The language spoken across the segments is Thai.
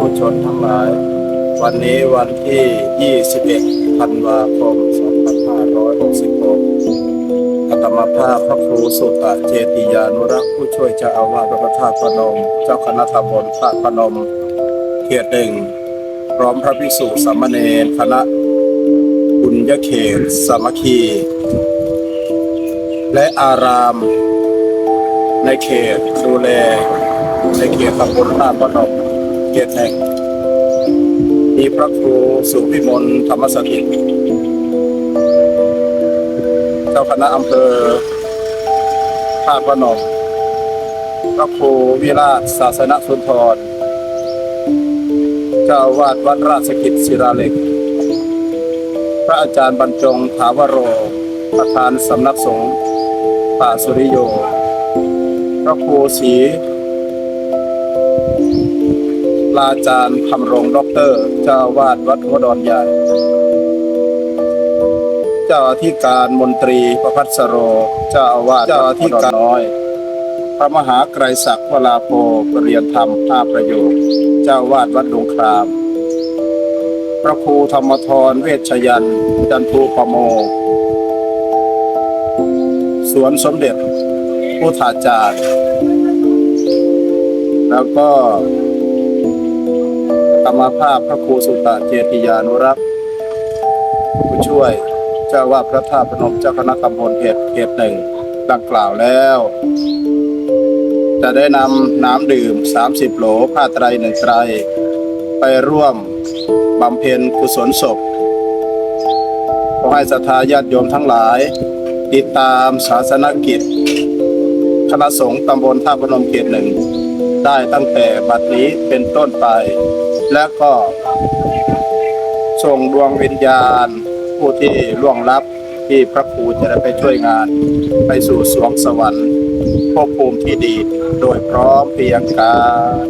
กุชนทั้งหลาย วันนี้วันที่ 21 ธันวาคม 2566อัตมาภาพพระครูสุตตะเจติยานุรักษ์ผู้ช่วยเจ้าอาวาสวัดพระธาตุพนม เจ้าคณะตำบลพระพนม เขตหนึ่งพร้อมพระภิกษุสามเณรคณะบุญยเขตสามัคคี และอารามในเขตดูแลในเขตตำบลท่าพนม เขตแห่ง มีพระครูสุพิมลธรรมสถิตเจ้าคณะอำเภอท่าพนมพระครูวิราชศาสนสุนทร เจ้าอาวาดวัดราชกิจศิราเล็ก พระอาจารย์บรรจงถาวโร ประธานสำนักสงฆ์ป่าสุริโย พระครูศรี ลาจารย์คำรงด็อกเตอร์ เจ้าวาดวัดหัวดอนใหญ่ เจ้าอธิการมนตรีประพัสโร เจ้าอาวาสเจ้าอธิการน้อย พระมหาไกรศักดิ์วลาโภปรเรียนธรรมห้าประโยคเจ้าวาดวัดดงคราม พระครูธรรมทรเวชยัน จันทูปโม สวนสมเด็จพุทธาจารย์ แล้วก็ กรรมภาพพระครูสุตตะเจติยานุรักษ์ผู้ช่วยเจ้าว่าพระธาตุพนมเจ้าคณะตำบลเขตเขตหนึ่งดังกล่าวแล้ว จะได้นำน้ำดื่ม 30 โหลผ้าไตรหนึ่งไตร ไปร่วมบำเพ็ญกุศลศพขอให้ศรัทธาญาติโยมทั้งหลาย ติดตามศาสนกิจคณะสงฆ์ตำบลท่าพนมเขตหนึ่งได้ตั้งแต่บัดนี้เป็นต้นไป และก็ส่งดวงวิญญาณ ผู้ที่ล่วงลับที่พระครูจะได้ไปช่วยงาน ไปสู่สวงสวรรค์ภพภูมิที่ดี โดยพร้อมเพรียงกัน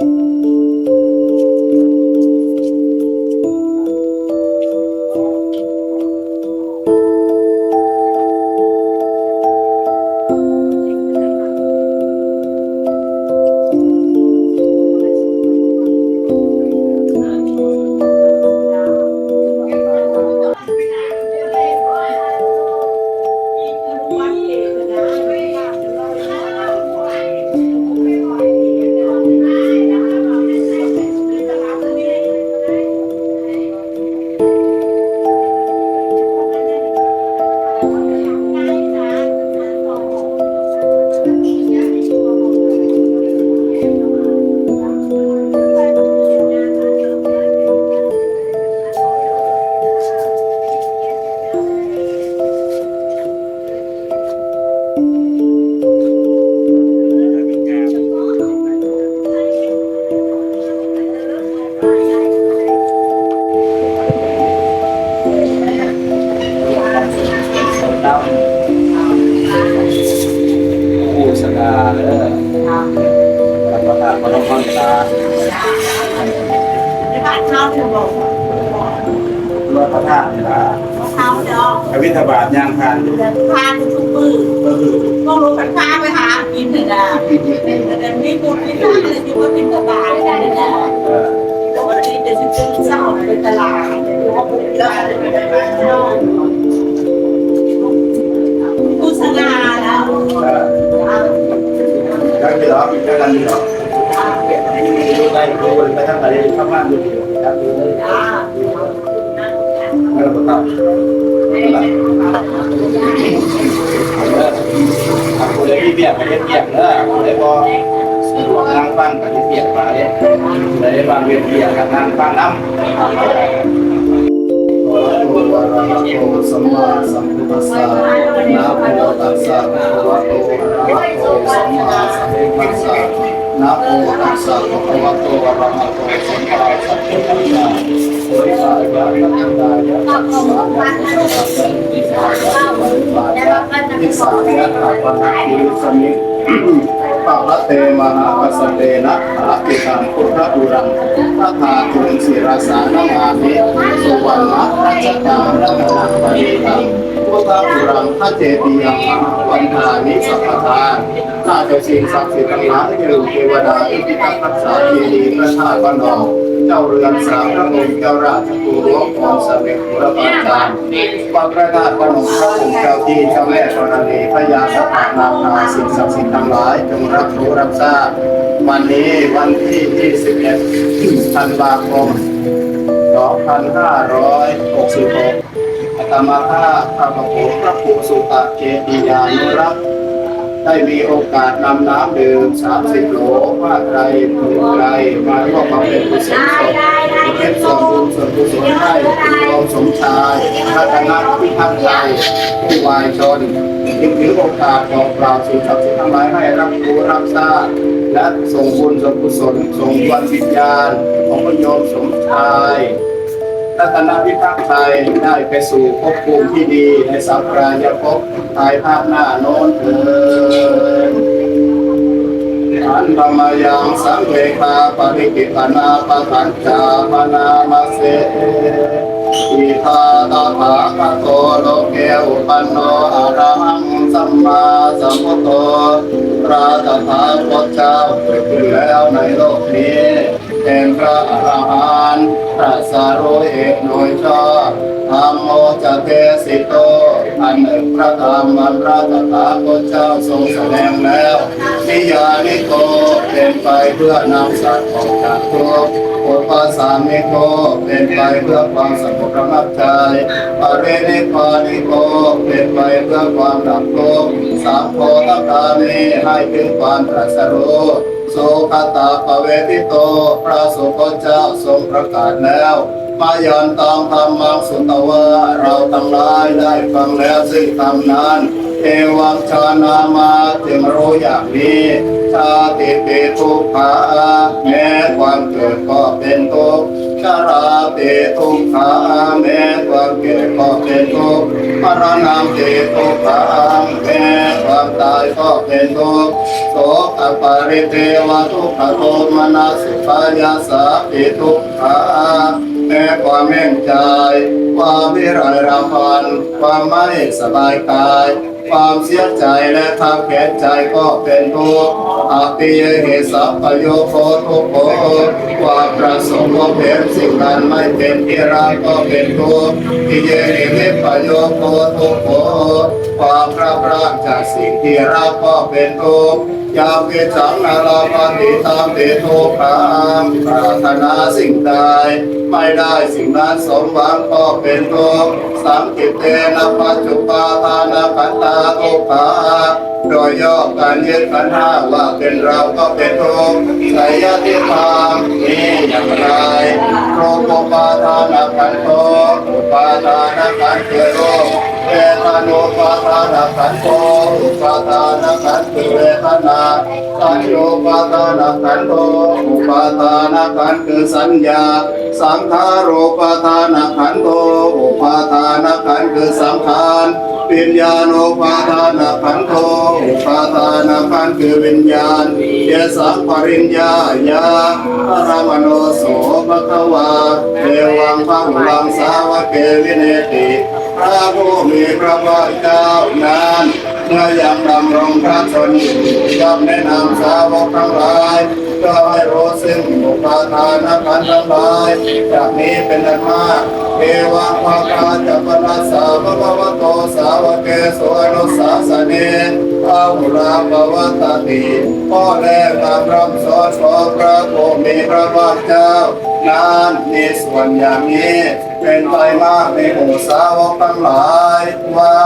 อ รับประทานนี่ล่ะเขาเนาะอวิทบาทย่างทานอยู่เดินทางทุกมือก็คือก็รู้กันพาไปหากินเถอะนะแต่มีบุญมีทานอะไรที่ว่าเป็นสบายได้นะเออแต่วันนี้จะซื้อเศร้าเป็นตลาดแล้วอะไรไม่ได้มาผู้สง่าแล้วเออยังมีเหรอยังกันมีเหรอดูไปดูไปทางไหนข้งล่างดูดีครับดูไม่ ต้องตามทำคนเลยที่เบียกไปเบียกเนอะคนเลยพอสะดวกนั่งฟังกับที่เบียกมาเนี่ยเลยบางเบียกเบียกกับนั่งฟังน้ำสมมาสัมพุทธัสสะนะโมตัสสะภะคะวะโตอะระหะโตสัมมาสัมพุทธัสสะ นะโมตัสสะภะคะวะโตอะระหะโตสัมมาสัมพุทธัสสะโอยะยะตัมตายะตัมสายะตัมสันติสายะตัมปายะทิสายะตัปปะทะคิสมิปะละเตมหากัสเตนะอะติตังพุทธอุรังพระธาตุงศิรสานามามิสุวรรณรัชกาลนาปณิตัง พุทธอุรังพระเจดีย์มหาวันทานิสัพพทานข้าจ้าสิ่งศักดิ์สิทธิ์ทั้งหลายเทวเทวดาที่พิทักษ์รักษาเจดีย์พระธาตุบ้านนองเจ้าเรือนสามพระองค์เจ้าราชกุรุของสมเด็จพระบาจารย์วัดพระธาตุพนมพระองค์เจ้าที่เจ้าแม่ธรณีพญาสถานาคาสิ่งศักดิ์สิทธิ์ทั้งหลายจงรับรู้รับทราบวันนี้วันที่21ธันวาคม2566 ตมาภาพระพุทธพระภูสุตะเจติยานุรักษ์ได้มีโอกาสนำน้ำดื่ม30โหลผ้าไตรผืนไตรมาร่วมบำเพ็ญกุศลศพเป็นส่วนบุญส่วนกุศลให้คุณโยมสมชายพัฒนาพิทักษ์ใจผู้วายชนจึงถือโอกาสบอกกล่าวสิ่งศักดิ์สิทธิ์ทั้งหลายให้รับรู้รับทราบและส่งบุญส่งกุศลส่งดวงวิญญาณของคุณโยมสมชาย รัตนพิทักษ์ไทยได้ไปสู่ภพภูมิที่ดีในสัมปรายภพภายภาคหน้าโน้นเถิดอันธรรมยังสังเวคาปริกิปนาปะทัญจาปนามาเสอิทาตาภาคโตโลเกอุปันโนอะระหังสัมมาสัมพุทโธพระตถาคตเจ้าเกิดขึ้นแล้วในโลกนี้ เป็นพระอรหันต์พระสารุเอกโดยชอบ ธรรมโมจะเทสิโต อันหนึ่งพระธรรมอันพระตถาคตเจ้าทรงแสดงแล้วนิยานิโกเป็นไปเพื่อนำสัตว์ออกจากทุกข์อุปสามิโกเป็นไปเพื่อความสงบระงับใจปารินิพานิโกเป็นไปเพื่อความดับทุกข์สามโพธคามีให้ถึงความตรัสรู้โสคตาภเวทิโต พระสุคตเจ้าทรงประกาศแล้ว มายันตังธรรมังสุตวะเราทั้งหลายได้ฟังแล้วซึ่งธรรมนั้น เอวังชานามาจึงรู้อย่างนี้ชาติปิทุกขาแม้ความเกิดก็เป็นทุกข์ชราปิทุกขาแม้ความเกิดก็เป็นทุกข์มรณะปิทุกขาแม้ความตายก็เป็นทุกข์โสกปาริเทวทุกขโทมนาสุปายาสาปิทุกขา แม้ความแม่งใจ ความวิไรรำพัน ความไม่สบายกาย ความเสียใจและทับแขนใจก็เป็นทุกข์อาปิยเหสัพพโยโคทุกโขความประสงค์ว่าเป็นสิ่งนั้นไม่เป็นที่รักก็เป็นทุกข์ปิเยหิวิปโยโคทุกโขความพระพรากจากสิ่งที่รักก็เป็นทุกข์ ยาเวจังนาราปฏิตามเตทุกขังปรารถนาสิ่งใดไม่ได้สิ่งนั้นสมหวังก็เป็นทุกข์สังกิตเตนะปัจจุปาทานาขันตาทุกขาโดยย่อการยึดขันห้าว่าเป็นเราก็เป็นทุกข์ไสยติธรรมนี้อย่างไรโรคปาทานาขันโตปาทานาขันธ์คือโรค เวทานุปาทานขันโตอุปาทานขันธ์คือเวทนาสัญโยปาทานขันโตอุปาทานขันคือสัญญา สังขารูปาทานขันโตอุปาทานขันคือสังขารวิญญาณุปาทานขันโตอุปาทานขันคือวิญญาณเยสังปริญญายาพรมโนโสภควาเทวังพระหุลังสาวกเกวิเนติ พระผู้มีพระภาคเจ้านั้นเมื่อยังดำรงพระชนอยู่ย่อมแนะนำสาวกทั้งหลายก็ให้รู้ซึ่งอุปาทานขันธ์ทั้งหลายจากนี้เป็นอันมากเอวังภาคาจัปนัสสะภะวะโตสาวกเกสวนุสาสเนพระหุราภวัตติพ่อแม่ตามรำสอนของพระผู้มีพระภาคเจ้า นั้นมีส่วนอย่างนี้ เป็นไปมากในหมู่สาวกทั้งหลายว่า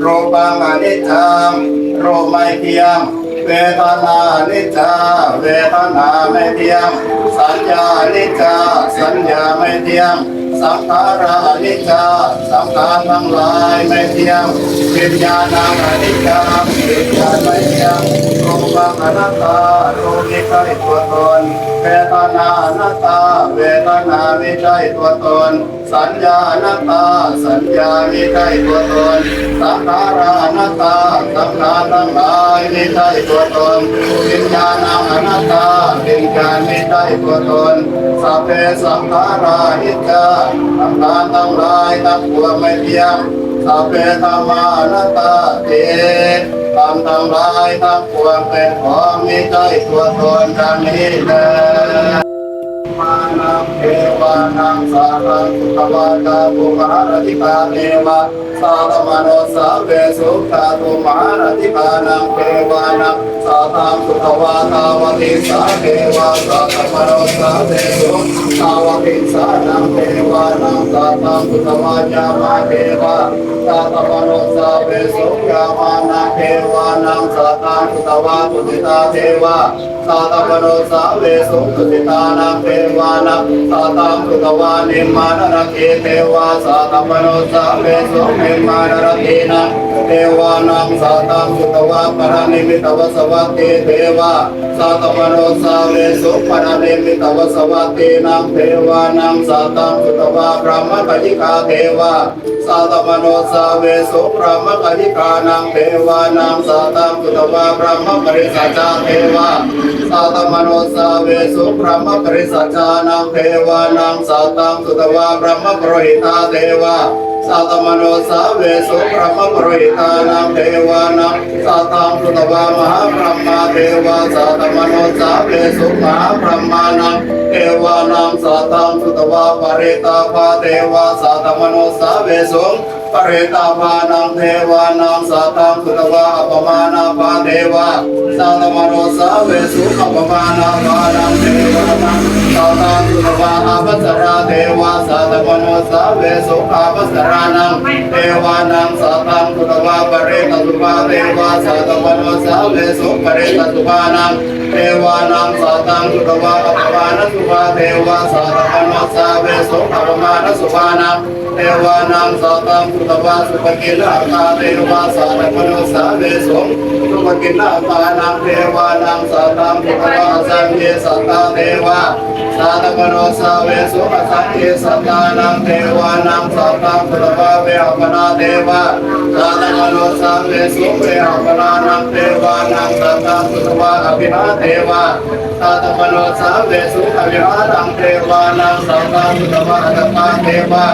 โรปังอนิจจังโรไม่เที่ยงเวทนานิจจาเวทนาไม่เที่ยง สัญญานิจจาสัญญาไม่เที่ยง สังขารานิจจาสังขารทั้งหลายไม่เที่ยงวิญญาณังอนิจจังวิญญาณไม่เที่ยงโรปังอนัตตาโรมิใช่ตัวตนเวทนาอนัตตาเวทนาไม่ใช่ตัวตน สัญญาอนัตตาสัญญาไม่ใช่ตัวตนสังขาราอนัตตาสังขารทั้งหลายไม่ใช่ตัวตนวิญญาณังอนัตตาวิญญาณไม่ใช่ตัวตนสัพเพสังขารานิจจาสังขาทั้งหลายทั้งปวงไม่เที่ยงสัพเพธรรมานัตตาเตธรรมทั้งหลายทั้งปวงเป็นของไม่ใช่ตัวตนดังนี้แลมานังเทวานังสารังสุขวาตาภูมหารติกาเทวะสาธมโนสาเวสุขะภูมหารติกานังเทวานัง สาธังสุขวาตาวติสาเทวะสาธมโนสาเวสุตาวติสานังเทวานังสาธังสุขวาจามาเทวะสาธมโนสาเวสุยามานังเทวานังสาธังสุขวาตุติตาเทวะสาตมโนสาเวสุตุสิตานังเทวานังสาตังสุตวานิมานรเกเทวาสาตมโนสาเวสุนิมานรักเกนังเทวานังสาตังสุตวาปรานิมิตวสวตติเทวาสาตมโนสาเวสุปรนิมิตวสวัตตินังเทวานังสาตังสุตวาพระมกัจิกาเทวาสาตมโนสาเวสุพระมกัจิกานังเทวานังสาตังสุตวาพระมปริสัจจเทวาสาตมโนสาเวสุพระมปริสัจจานังเทวานังสาตังสุตวาพระมปรหิตาเทวา สาตมโนสาเวสุพระมปรหิตานังเทวานังสาตังสุตวามหาพรหมาเทวาสาตมโนสาเวสุมหาพรหมานังเทวานังสาตังสุตวาปริตาภาเทวาสาตมโนสาเวสุปริตาภานังเทวานังสาตังสุตวาอัปมานาภาเทวาสัตมโนสาเวสุขปมานาปานังเทวา เทวาสัตมโนสา เทวานังสัตตังสุตวาอัปปานสุภาเทวาสัตมโนสาเวสุขปมาณสุภานังเทวานังสัตตังสุตวาสุภกิลาคาเทวาสัตมโนสาเวสุสุภกิลาคานังเทวานังสัตตังสุตวาสังเยสัตตาเทวาสัตมโนสาเวสุขสังเยสัตตานังเทวานังสัตตังสุตวาเวหปนาเทวาสัตมโนสาเวสุเวหปนานังเท วานังสัตตังสุตวาอภินาเทวาสัตมโนสาเวสุอภินานังเทวานังสัตตังสุตวาอัตตาเทวา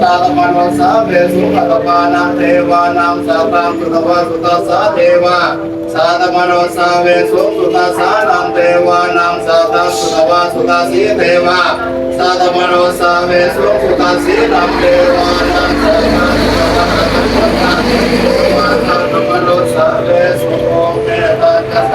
สัตมโนสาเวสุอัตตานังเทวานังสัตตังสุตวาสุตสาเทวาสัตมโนสาเวสุสุตสานังเทวานังสัตตังสุตวาสุตสีเทวาสัตมโนสาเวสุสุตสีนังเทวานังสัตตังสุตวาสุตสาเทวา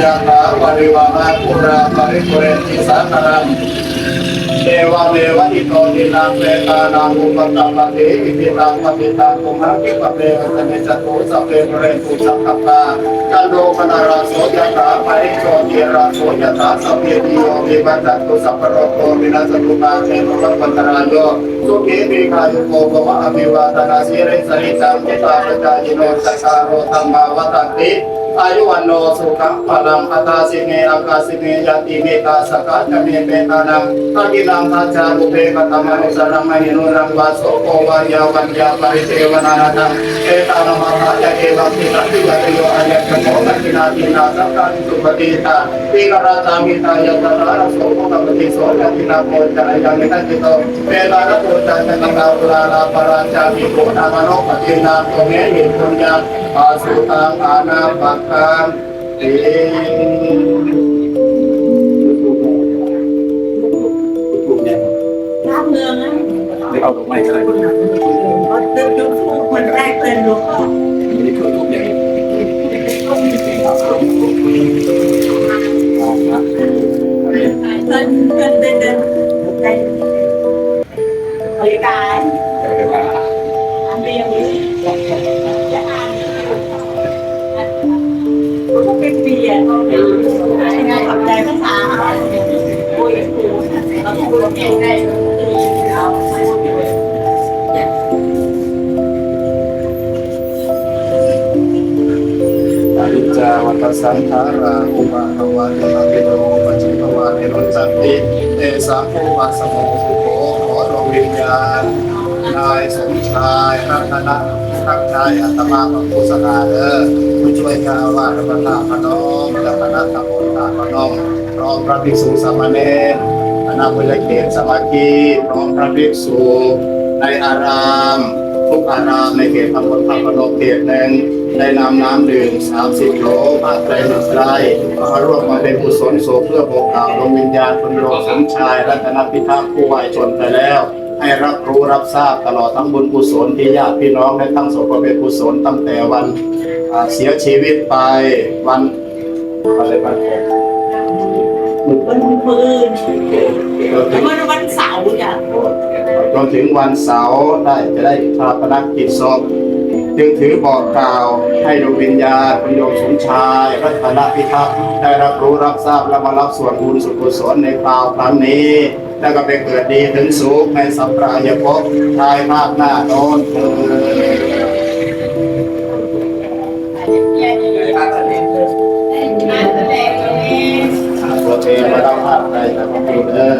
ยังนาภเวรัมตังปะตังเทตังจานิสิโนวาสยาโนวายาวันตาสวิมัตเมโตเนตังสติปฏิทายังพระมเนตังวิหาริพุรวามสิรวานาสเดนะสัมปันโนตาเมสุเวนายเกตังนาอิจาตุตาปัสสยามปุระเรติยะถาปริปุเรติสัตตรังเทวเมวะอิโตทินังเปตานังอุปตัมปะเทอิทิตังปฏิตังตุมหังคิปะเปวะสมิจตุสัพเพเรตุสัพพปะจันโดปนาราโสยะถาปริโสติราโสยะถาสัพเพติโยวิวัตตุสัพพะโรโควินาสตุมาเตโนรัปตราโยสุขีติคายุโกภวะอภิวาทนาสิริสริจังมิตาปจายโนจักคารโรธรรมาวตันติ อายุวันโนสุขังพลังอัตาสิเนอากาสิเนยติเมตาสกัจเมเปตานังอากินังทัจจารุเปกตมานุสรังมหินุรังวาโสโกวายาวันยาปริเทวนานาตังเอตานัมหายะเอวังติสัตติยะติโยอัญญะโมกัตินาตินาสักการสุปฏิตาปีกราตามิตายะตระระโสโกกัปติโสยตินาโมจายังมิตัจิโตเปตาระโตจันตังกาอุลาลาปราจามิโกนามโนปตินาโตเมหิปุญญาอาสุตังอานาปักขังเตน้ำเมืองนะไม่เอาดอกไม้อะไรเขาเดินดูถูกคนแรกเป็นหลวงพ่อนี่คือทุกอย่างเดินเดินเดินเดินในบริการ จจาวัตสังขาราอุปาทวาเทนะปิโตปัจจิภวาเนนจันติเตสาภูปัสสโมสุโขขอดวงวิญญาณนายสมชายรัตนะทักชายอัตมาพระพุทธนาเด้อผู้ช่วยเจ้าวาระธาพนมและคณะตำบลธาพนมพร้อมพระภิกษุสามเณร คณะบริเขตสมาคีพร้อมพระภิกษุในอาราม ทุกอารามในเขตตำบลพระพนมเขตหนึ่งได้นำน้ำดื่ม30โลผ้าไตรหนึ่งไตรมาร่วมมาเป็นกุศลศพเพื่อบอกกล่าวดวงวิญญาณคุณโยสมชายรัตนพิทักษ์ผู้วายชนไปแล้วให้รับรู้รับทราบตลอดทั้งบุญกุศลที่ญาติพี่น้องได้ทั้งสมประเภทกุศลตั้งแต่วันเสียชีวิตไปวันอะไรวันผม วันมือวันวันเสาร์จ้ะจนถึงวันเสาร์ได้จะได้ชาปนกิจศพจึงถือบอกกล่าวให้ดวงวิญญาณคุณโยมสมชายรัตนพิทักษ์ได้รับรู้รับทราบและมารับส่วนบุญสุขุศลในคราวครั้งนี้แล้วก็ไปเกิดดีถึงสุขในสัปรายภพชายภาคหน้าโน้นเถิด เราภาคใดแต่พระคุณเออ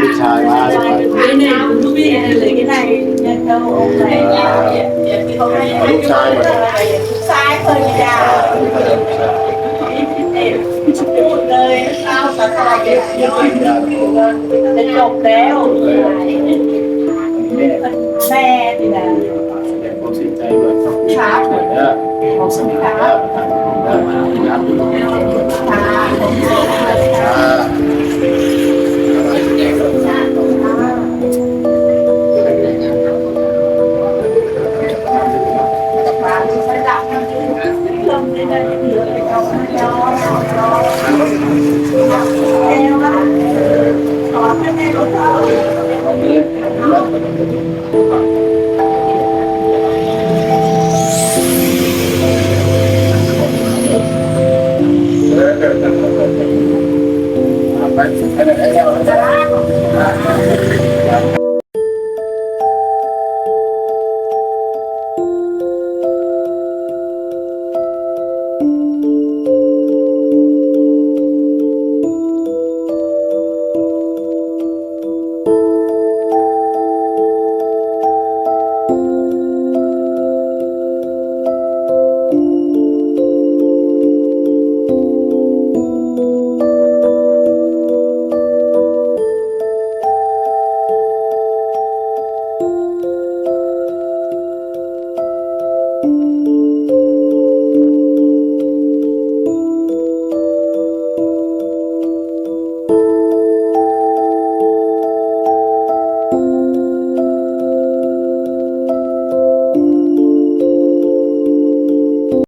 ผู้ชายมาด้วยไม่เนี่ยลูกพี่อะไรก็ได้เนี่ยเขาอะไรเนี่ยเนี่ยที่เขาให้ลูกชายลูกชายเคยยาพูดเลยเล่าแต่ตายจะจบแล้วแม่นี่นะแสดงความเสียใจด้วยครับครับเด้อสมิทาทางเด้อครับอ่า